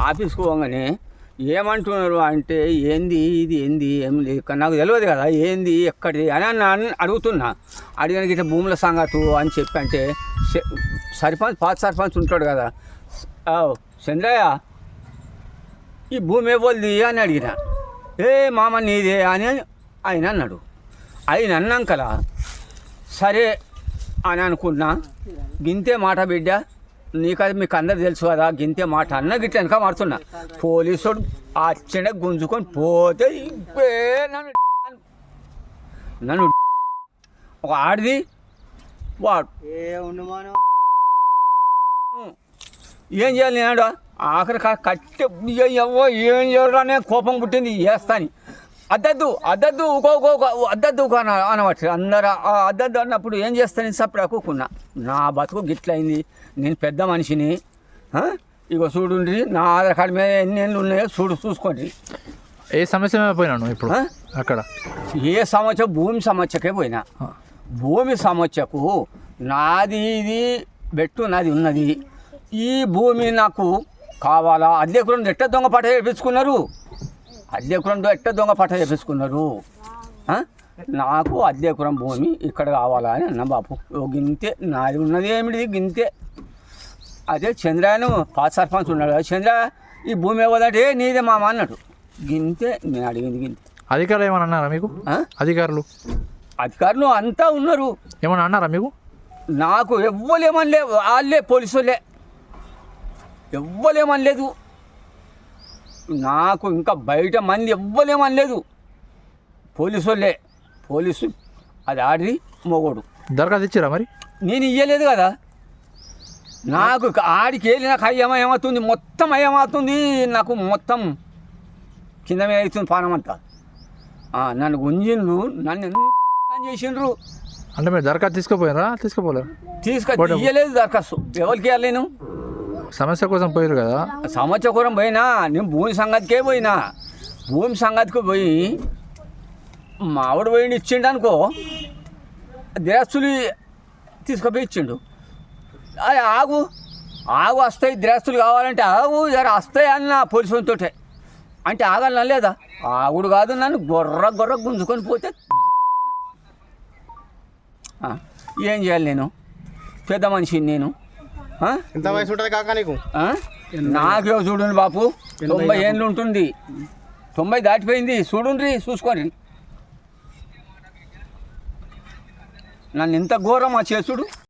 ఆఫీస్కి పోగానే ఏమంటున్నారు అంటే ఏంది ఇది ఏంది ఏం లేదు నాకు తెలియదు కదా ఏంది ఎక్కడిది అని అని అడుగుతున్నా. అడిగిన గిట్ల భూముల సంగతు అని చెప్పి అంటే సర్పంచ్ పాత సర్పంచ్ ఉంటాడు కదా. ఆ, చంద్రయ్య ఈ భూమి ఇవ్వద్ది అని అడిగిన. ఏ మామ నీదే అని ఆయన అన్నాడు. ఆయన అన్నాకలా సరే అని అనుకున్నా గింతే మాట బిడ్డ నీకు అది మీకు అందరు తెలుసు కదా గింతే మాట అన్న గిట్ల వెనక మారుతున్నా. పోలీసుడు అచ్చనే గుంజుకొని పోతే ఇప్పే నన్ను నన్ను ఒక ఆడిది వాడు ఏ చేయాలి నేను ఆఖరి కట్టె ఏం చేయడం కోపం పుట్టింది చేస్తాని అద్దద్దు అద్దద్దు ఊకో ఊకో ఊకో, అద్దద్దు అన అనవచ్చు. అందరు అద్దద్దు అన్నప్పుడు ఏం చేస్తాను? సప్పుడు అక్కుకున్నా నా బతుకు గిట్లయింది. నేను పెద్ద మనిషిని? ఇగో చూడుండి నా ఆధార్ కార్డు మీద ఎన్ని ఏళ్ళు ఉన్నాయో చూడు చూసుకోండి. ఏ సమస్య మీద పోయినాను ఇప్పుడు? అక్కడ? ఏ సమస్య భూమి సమస్యకే పోయినా. భూమి సమస్యకు నాది ఇది బెట్టు నాది ఉన్నది. ఈ భూమి నాకు కావాలా? అద్దెకురం ఎట్ట దొంగ పట్ట చేపించుకున్నారు? అద్దెకురం ఎట్ట దొంగ పట్ట చేపించుకున్నారు? నాకు అద్దెకురం భూమి ఇక్కడ కావాలా అని అన్న బాపు ఓ గింతే నాది ఉన్నది ఏమిటి గింతే. అదే చంద్రాయను పాత సర్పంచ్ ఉన్నాడు కదా, చంద్ర ఈ భూమి ఇవ్వదంటే "ఏ, నీదే మామ అన్నాడు. గింతే నేను అడిగింది గింతే. అధికారులు ఏమన్నా అన్నారా మీకు? అధికారులు? అధికారులు అంతా ఉన్నారు. ఏమన్నా అన్నారా మీకు? నాకు ఎవ్వలేమనలే. వాళ్ళే పోలీసులే. ఎవ్వలేమనలేదు. నాకు ఇంకా బయట మంది ఎవ్వలేమనలేదు పోలీసులే పోలీసు అది ఆడి మొగోడు. దరఖాస్తు ఇచ్చిరా మరి? నేను ఇయ్యలేదు కదా. నాకు ఆడికి వెళ్ళి నాకు అయ్యమ ఏమవుతుంది మొత్తం అయ్యమవుతుంది నాకు మొత్తం కింద మీద అవుతుంది ఆ, నన్ను గుంజిండ్రు నన్ను చేసిండ్రు? అంటే మీరు దరఖాస్తు తీసుకుపోయారా? తీసుకుపోలేరు? తీసుకొచ్చి ఇయ్యలేదు దరఖాస్తు. ఎవరికి నేను? సమస్య కోసం పోయారు కదా? సమస్య కోసం పోయినా నేను భూమి సంగతికే పోయినా. భూమి సంగతికి పోయి మావిడ పోయి ఇచ్చిండు అనుకో దిరస్తులు తీసుకుపోయి ఇచ్చిండు. అది ఆగు ఆగు వస్తాయి దిరస్తులు కావాలంటే ఆగు జర వస్తాయి అన్న పోలీసులతో అంటే ఆగాలనా లేదా? ఆగుడు కాదు నన్ను గొర్ర గొర్ర గుంజుకొని పోతే ఏం చేయాలి నేను? పెద్ద మనిషిని నేను. ఎంత వయసు ఉంటుంది కాక నీకు? నాకే చూడండి బాపు తొంభై ఏళ్ళు ఉంటుంది. తొంభై దాటిపోయింది. చూడండి చూసుకోండి నన్ను ఇంత ఘోరం ఆ చేసుడు